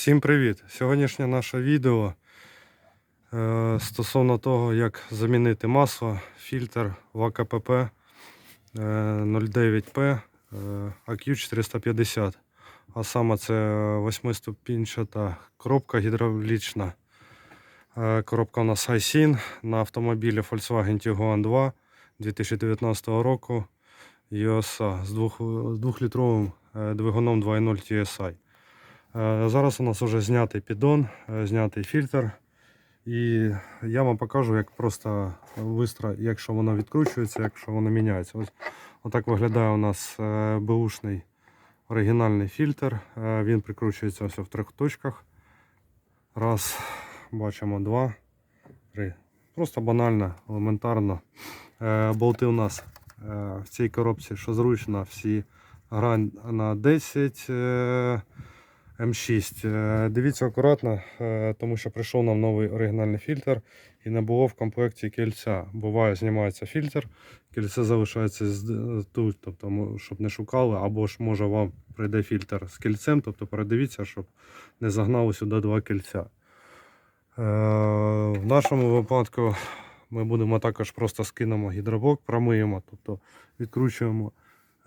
Всім привіт! Сьогоднішнє наше відео е, стосовно того, як замінити масло, фільтр в АКПП е, 09P е, AQ450. А саме це 8-ступінчата коробка гідравлічна. Е, Коробка у нас iSyn на автомобілі Volkswagen Tiguan 2 2019 року EOSA з 2-літровим двигуном 2.0 TSI. Е, Зараз у нас вже знятий піддон, е, знятий фільтр. І я вам покажу, як просто бистро, якщо воно відкручується, якщо воно міняється. Ось отак виглядає у нас е, беушний оригінальний фільтр. Він прикручується ось в трьох точках. Раз, бачимо, два, три. Просто банально, елементарно. Болти у нас в цій коробці, що зручно, всі грань на 10. Е, М6. Е, Дивіться акуратно, е, тому що прийшов нам новий оригінальний фільтр і не було в комплекті кільця. Буває, знімається фільтр, кільце залишається тут, тобто, щоб не шукали, або ж може вам прийде фільтр з кільцем, тобто передивіться, щоб не загнали сюди два кільця. Е, В нашому випадку ми будемо також просто скинемо гідробок, промиємо, тобто відкручуємо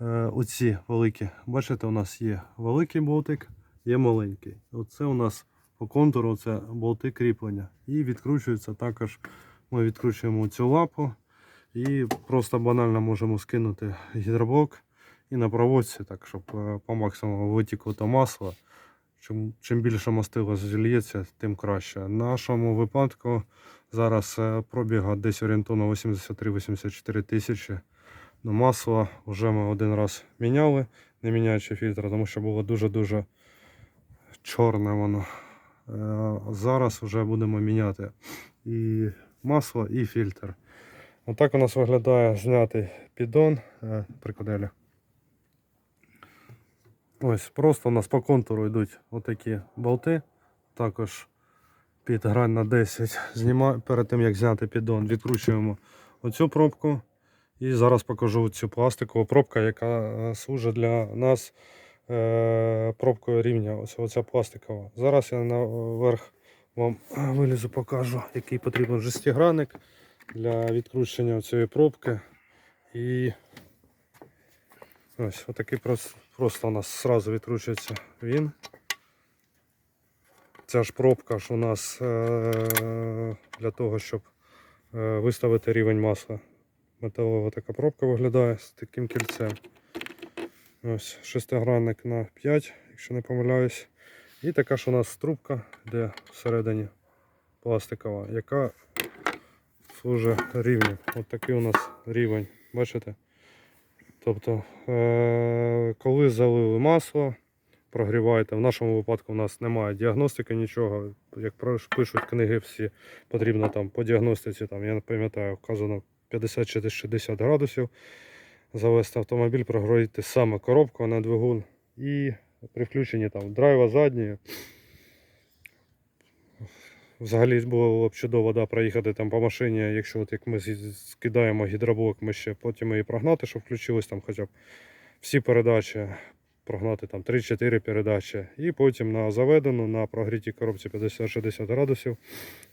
е, оці великі. Бачите, у нас є великий болтик є маленький. Оце у нас по контуру це болти кріплення. І відкручується також. Ми відкручуємо цю лапу і просто банально можемо скинути гідроблок і на проводці, так, щоб е, по максимуму витікло то масло. Чим, чим більше мастила зільється, тим краще. В нашому випадку зараз е, пробіга десь орієнтовно 83-84 тисячі. Ну, масло вже ми один раз міняли, не міняючи фільтр, тому що було дуже-дуже чорне воно. Е, Зараз вже будемо міняти і масло, і фільтр. Отак у нас виглядає знятий піддон е, прикоделя. Ось, просто у нас по контуру йдуть отакі болти. Також під грань на 10. Зніма... Перед тим як зняти піддон, відкручуємо оцю пробку. І зараз покажу цю пластикову пробку, яка е, служить для нас пробкою рівня. Ось оця пластикова. Зараз я наверх вам вилізу, покажу, який потрібен жестигранник для відкручення цієї пробки. І ось отакий просто, просто у нас зразу відкручується він. Ця ж пробка ж у нас е, для того, щоб е, виставити рівень масла. Металова така пробка виглядає з таким кільцем. Ось шестигранник на 5, якщо не помиляюсь. І така ж у нас трубка, де всередині пластикова, яка служить рівнем. Ось такий у нас рівень, бачите? Тобто, е- коли залили масло, прогріваєте. В нашому випадку у нас немає діагностики нічого. Як пишуть книги всі, потрібно там по діагностиці, там, я не пам'ятаю, вказано 50 чи 60 градусів завести автомобіль, прогрузити саме коробку, а не двигун. І при включенні там драйва задньої. Взагалі було б чудово да, проїхати там по машині, якщо от як ми скидаємо гідроблок, ми ще потім її прогнати, щоб включились там хоча б всі передачі, прогнати там 3-4 передачі. І потім на заведену, на прогрітій коробці 50-60 градусів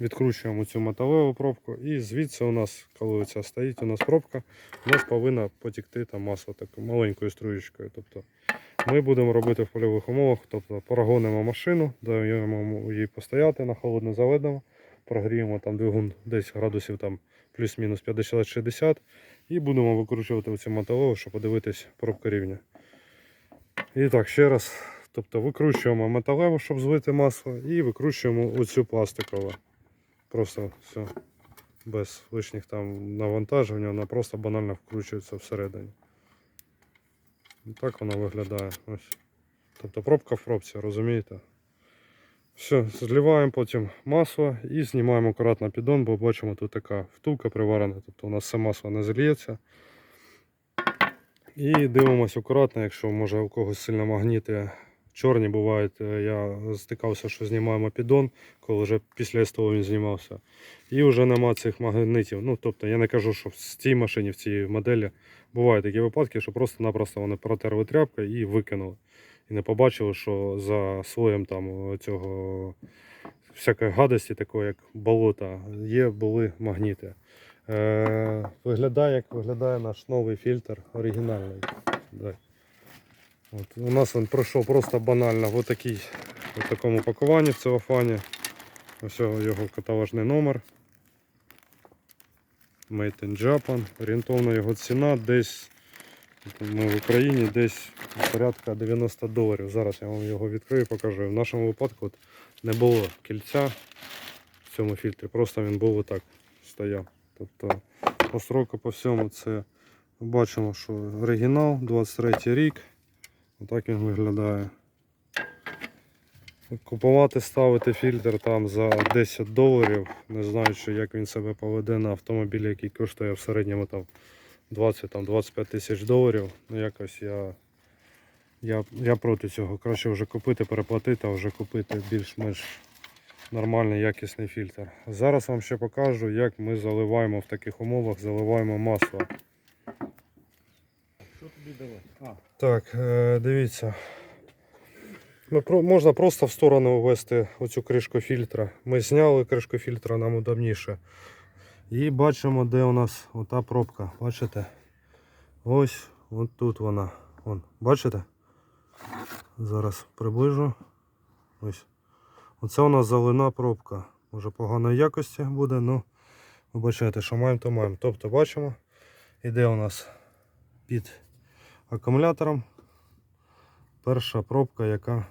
відкручуємо цю металеву пробку. І звідси у нас, коли ця стоїть, у нас пробка, у нас повинна потікти там масло такою маленькою струєчкою. Тобто ми будемо робити в польових умовах, тобто прогонимо машину, даємо їй постояти на холодно заведемо, прогріємо там двигун десь градусів там плюс-мінус 50-60 і будемо викручувати цю металову, щоб подивитись пробка рівня. І так, ще раз. Тобто викручуємо металеву, щоб злити масло, і викручуємо оцю пластикову. Просто все. Без лишніх там навантажень, вона просто банально вкручується всередині. Так воно виглядає. Ось. Тобто пробка в пробці, розумієте? Все, зливаємо потім масло і знімаємо акуратно піддон, бо бачимо тут така втулка приварена, тобто у нас все масло не зальється. І дивимося акуратно, якщо може у когось сильно магніти чорні бувають. е, Я стикався, що знімаємо піддон, коли вже після СТО він знімався. І вже нема цих магнитів. Ну, тобто я не кажу, що в цій машині, в цій моделі бувають такі випадки, що просто-напросто вони протерли тряпкою і викинули. і не побачили, що за слоєм там цього всякої гадості, такої як болота, є, були магніти. Е, виглядає, як виглядає наш новий фільтр оригінальний. От, у нас він пройшов просто банально в, такому пакуванні в целофані. Ось його каталожний номер. Made in Japan. Орієнтовно його ціна десь ми в Україні десь порядка 90 доларів. Зараз я вам його відкрию і покажу. В нашому випадку от не було кільця в цьому фільтрі, просто він був отак стояв. Тобто по строку по всьому це бачимо, що оригінал 23 рік. Отак він виглядає. Купувати, ставити фільтр там за 10 доларів, не знаючи, як він себе поведе на автомобілі, який коштує в середньому там 20-25 тисяч доларів. Ну якось я, я, я проти цього. Краще вже купити, переплатити, а вже купити більш-менш нормальний якісний фільтр. Зараз вам ще покажу, як ми заливаємо в таких умовах, заливаємо масло. Що тобі давати? А, Так, е, дивіться. Можна просто в сторону ввести оцю кришку фільтра. Ми зняли кришку фільтра, нам удобніше. І бачимо, де у нас ота пробка. Бачите? Ось от тут вона. Вон, бачите? Зараз приближу. Ось. Оце у нас залина пробка. Може поганої якості буде, але ви бачите, що маємо, то маємо. Тобто бачимо, іде у нас під акумулятором. Перша пробка, яка,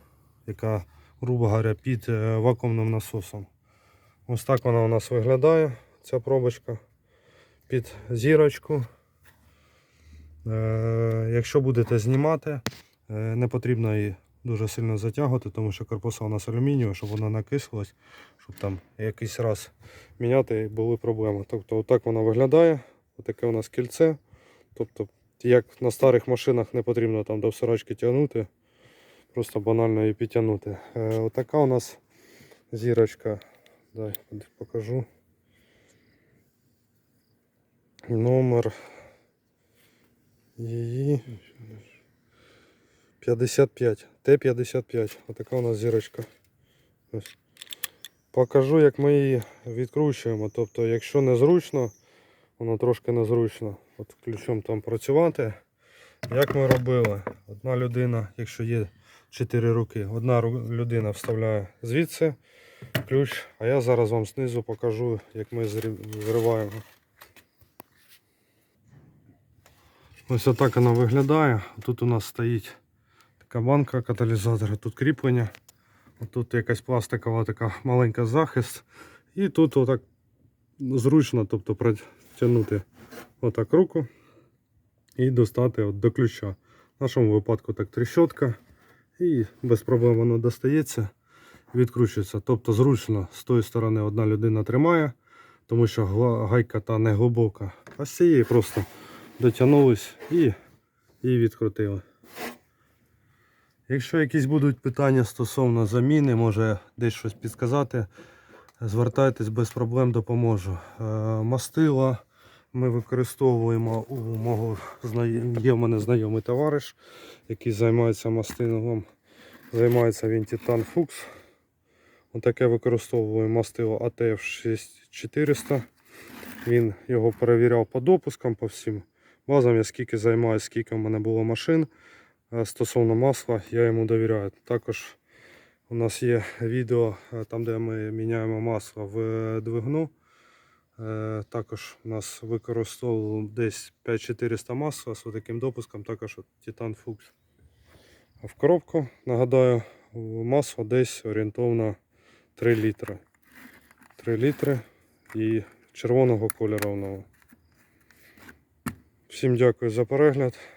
яка грубо говоря, під е, вакуумним насосом. Ось так вона у нас виглядає, ця пробочка під зірочку. Е, якщо будете знімати, е, не потрібно її дуже сильно затягувати, тому що корпуса у нас алюмінієва, щоб вона накислилась, щоб там якийсь раз міняти були проблеми. Тобто отак вона виглядає. Отаке у нас кільце. Тобто як на старих машинах не потрібно там до всирачки тягнути, просто банально її підтягнути. Е, отака у нас зірочка. Дай покажу. Номер її 55. Т-55. Отака у нас зірочка. Покажу, як ми її відкручуємо. Тобто, якщо незручно, воно трошки незручно. От ключом там працювати. Як ми робили? Одна людина, якщо є 4 руки, одна людина вставляє звідси ключ, а я зараз вам знизу покажу, як ми зриваємо. Ось отак вона виглядає. Тут у нас стоїть така банка каталізатора, тут кріплення. Тут якась пластикова така маленька захист. І тут отак зручно, тобто протягнути отак руку і достати от до ключа. В нашому випадку так тріщотка. І без проблем воно достається, відкручується. Тобто зручно з тої сторони одна людина тримає, тому що гайка та не глибока. А з цієї просто дотягнулись і, і відкрутили. Якщо якісь будуть питання стосовно заміни, може десь щось підказати, звертайтесь без проблем допоможу. Е, Мастила ми використовуємо у мого є в мене знайомий товариш, який займається мастилом. Займається він Titan Fuchs. Отаке використовує мастило ATF 6400. Він його перевіряв по допускам, по всім базам. Я скільки займаюся, скільки в мене було машин. Е, Стосовно масла, я йому довіряю. Також у нас є відео, е, там де ми міняємо масло в е, двигуну. Е, Також у нас використовував десь 5400 масла з таким допуском, також Titan Fuchs. В коробку, нагадаю, масло десь орієнтовно 3 літри. 3 літри і червоного кольору. Всім дякую за перегляд.